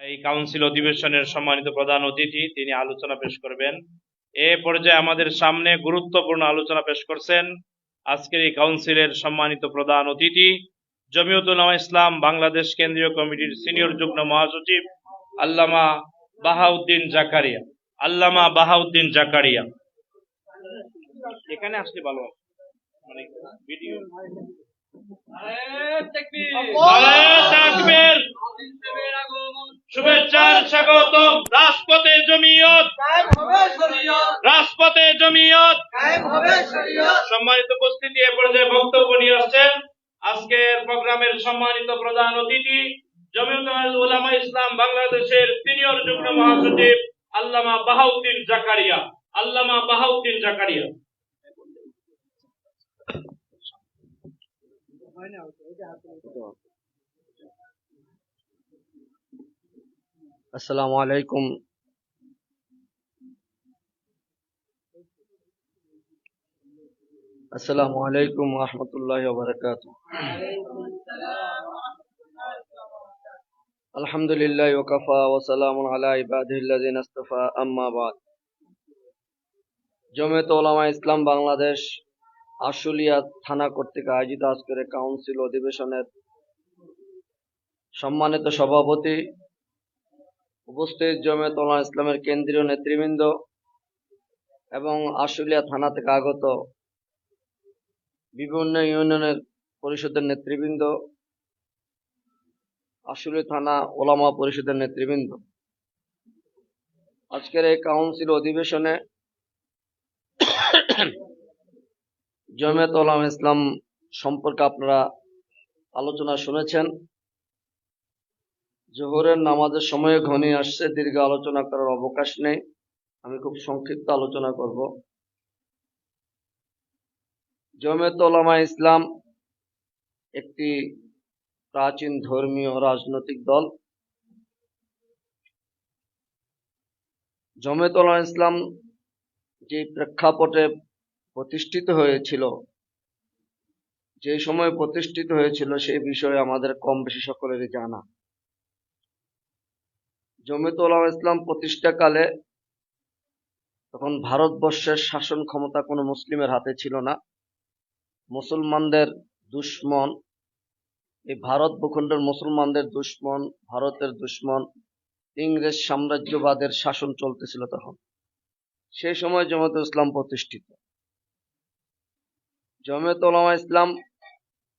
এই কাউন্সিল অধিবেশনের সম্মানিত প্রধান অতিথি, তিনি আলোচনা পেশ করবেন। এ পর্যায়ে আমাদের সামনে গুরুত্বপূর্ণ আলোচনা পেশ করছেন আজকের এই কাউন্সিলের সম্মানিত প্রধান অতিথি জমিয়তুল্লাহ ইসলাম, বাংলাদেশ কেন্দ্রীয় কমিটির সিনিয়র যুগ্ম মহাসচিব, আল্লামা বাহাউদ্দিন জাকারিয়া। আল্লামা বাহাউদ্দিন জাকারিয়া। এখানে আসলে ভালো মানে ভিডিও। শুভেচ্ছার স্বাগতম। রাজপথে জমিয়ত। রাজপথে জমিয়ত। সম্মানিত উপস্থিতি এ পর্যায়ে বক্তব্য নিয়ে আসছেন আজকের প্রোগ্রামের সম্মানিত প্রধান অতিথি জমিয়ত উলামা ইসলাম বাংলাদেশের সিনিয়র যুগ্ম মহাসচিব আল্লামা বাহাউদ্দিন জাকারিয়া। আল্লামা বাহাউদ্দিন জাকারিয়া। السلام عليكم السلام عليكم ورحمة الله وبركاته الحمد لله وكفى وسلام على عباده الذين استفى أما بعد جمعة علماء إسلام بangladesh আশুলিয়া থানা কর্তৃক আয়োজিত আজকের কাউন্সিল অধিবেশনের সম্মানিত সভাপতি উপস্থিত জমিয়ত ওলামা ইসলামের কেন্দ্রীয় নেতৃবৃন্দ এবং আশুলিয়া থানা থেকে আগত বিভিন্ন ইউনিয়নের পরিষদের নেতৃবৃন্দ, আশুলিয়া থানা ওলামা পরিষদের নেতৃবৃন্দ। আজকের এই কাউন্সিল অধিবেশনে জমিয়ত ওলামা ইসলাম সম্পর্কে আপনারা আলোচনা শুনেছেন। জোহরের নামাজের সময় ঘনিয়ে আসছে, দীর্ঘ আলোচনা করার অবকাশ নেই। আমি খুব সংক্ষিপ্ত আলোচনা করব। জমিয়ত ওলামা ইসলাম একটি প্রাচীন ধর্মীয় রাজনৈতিক দল। জমিয়ত ওলামা ইসলাম যে প্রেক্ষাপটে প্রতিষ্ঠিত হয়েছিল। যে সময় প্রতিষ্ঠিত হয়েছিল সেই বিষয়ে আমাদের কম বেশি সকলেরই জানা। জমিয়ত ওলামা ইসলাম প্রতিষ্ঠাকালে তখন ভারতবর্ষের শাসন ক্ষমতা কোনো মুসলিমের হাতে ছিল না। মুসলমানদের দুশ্মন, এই ভারত ভূখণ্ডের মুসলমানদের দুশ্মন, ভারতের দুশ্মন, ইংরেজ সাম্রাজ্যবাদের শাসন চলতেছিল তখন। সেই সময় জমিয়ত ইসলাম প্রতিষ্ঠিত। জমিয়ত ওলামা ইসলাম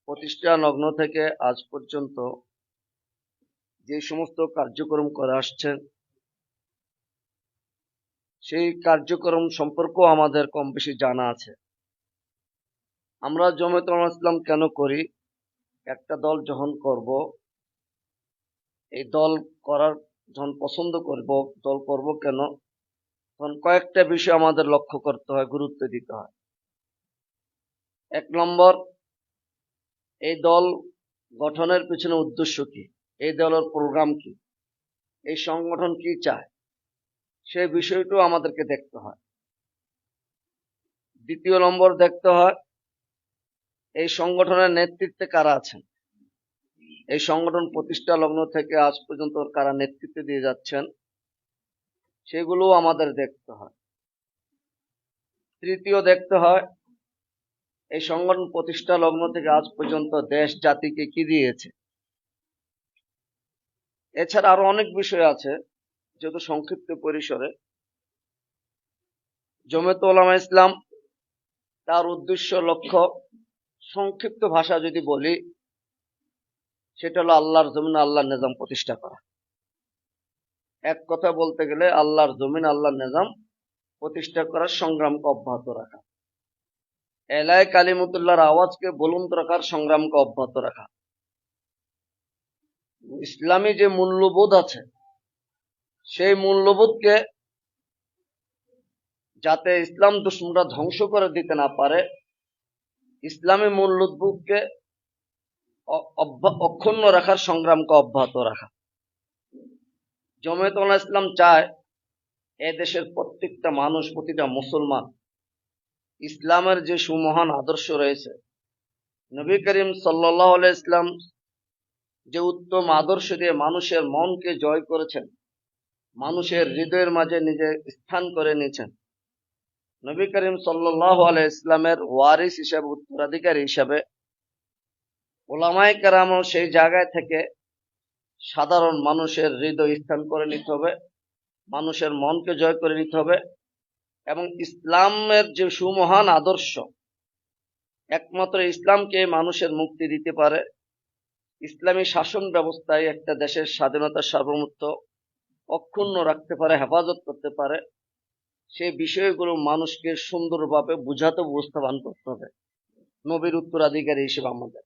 প্রতিষ্ঠা লগ্ন থেকে আজ পর্যন্ত যে সমস্ত কার্যক্রম করে আসছেন, সেই কার্যক্রম সম্পর্কেও আমাদের কম বেশি জানা আছে। আমরা জমিয়ত ওলামা ইসলাম কেন করি? একটা দল যখন করব, এই দল করার যখন পছন্দ করব, দল করব কেন? তখন কয়েকটা বিষয় আমাদের লক্ষ্য করতে হয়, গুরুত্ব দিতে হয়। এক নম্বর, এই দল গঠনের পিছনে উদ্দেশ্য কি? এই দলের প্রোগ্রাম কি? এই সংগঠন কি চায়? সেই বিষয়টাও আমাদেরকে দেখতে হয়। দ্বিতীয় নম্বর দেখতে হয়, এই সংগঠনের নেতৃত্বে কারা আছেন? এই সংগঠন প্রতিষ্ঠা লগ্ন থেকে আজ পর্যন্ত কারা নেতৃত্ব দিয়ে যাচ্ছেন সেগুলো আমাদের দেখতে হয়। তৃতীয় দেখতে হয় এই সংগঠন প্রতিষ্ঠা লগ্ন থেকে আজ পর্যন্ত দেশ জাতিকে কি দিয়েছে? এছাড়া আরও অনেক বিষয় আছে, যেহেতু সংক্ষিপ্ত পরিসরে। জমেত ওলামা ইসলাম তার উদ্দেশ্য, লক্ষ্য, সংক্ষিপ্ত ভাষা যদি বলি, সেটা হলো আল্লাহর জমিন আল্লাহর নিজাম প্রতিষ্ঠা করা। এক কথা বলতে গেলে, আল্লাহর জমিন আল্লাহর নিজাম প্রতিষ্ঠা করার সংগ্রামকে অব্যাহত রাখা। এলায় কালিমুতুল্লাহর আওয়াজকে বুলন্দ রাখার সংগ্রামকে অব্যাহত রাখা। ইসলামী যে মূল্যবোধ আছে, সেই মূল্যবোধকে যাতে ইসলাম দুশ্মনরা ধ্বংস করে দিতে না পারে, ইসলামী মূল্যবোধকে অক্ষুণ্ণ রাখার সংগ্রামকে অব্যাহত রাখা। জমিয়ত উলামা ইসলাম চায়, এ দেশের প্রত্যেকটা মানুষ, প্রতিটা মুসলমান ইসলামের যে সুমহান আদর্শ রয়েছে, নবী করিম সাল্লাহ ইসলাম যে উত্তম আদর্শ দিয়ে মানুষের মনকে জয় করেছেন, মানুষের হৃদয়ের মাঝে নিজে স্থান করে নিয়েছেন, নবী করিম সাল্লাহ ইসলামের ওয়ারিস হিসাবে, উত্তরাধিকারী হিসাবে ওলামাই কেরামও সেই জায়গায় থেকে সাধারণ মানুষের হৃদয় স্থান করে নিতে হবে, মানুষের মনকে জয় করে নিতে হবে। এবং ইসলামের যে সুমহান আদর্শ, একমাত্র ইসলামকে মানুষের মুক্তি দিতে পারে, ইসলামী শাসন ব্যবস্থায় একটা দেশের স্বাধীনতা সার্বভৌমত্ব অক্ষুণ্ণ রাখতে পারে, হেফাজত করতে পারে সেই বিষয়গুলো মানুষকে সুন্দরভাবে বুঝাতে, উপস্থাপন করতে হবে। নবীর উত্তরাধিকারী হিসেবে আমাদের।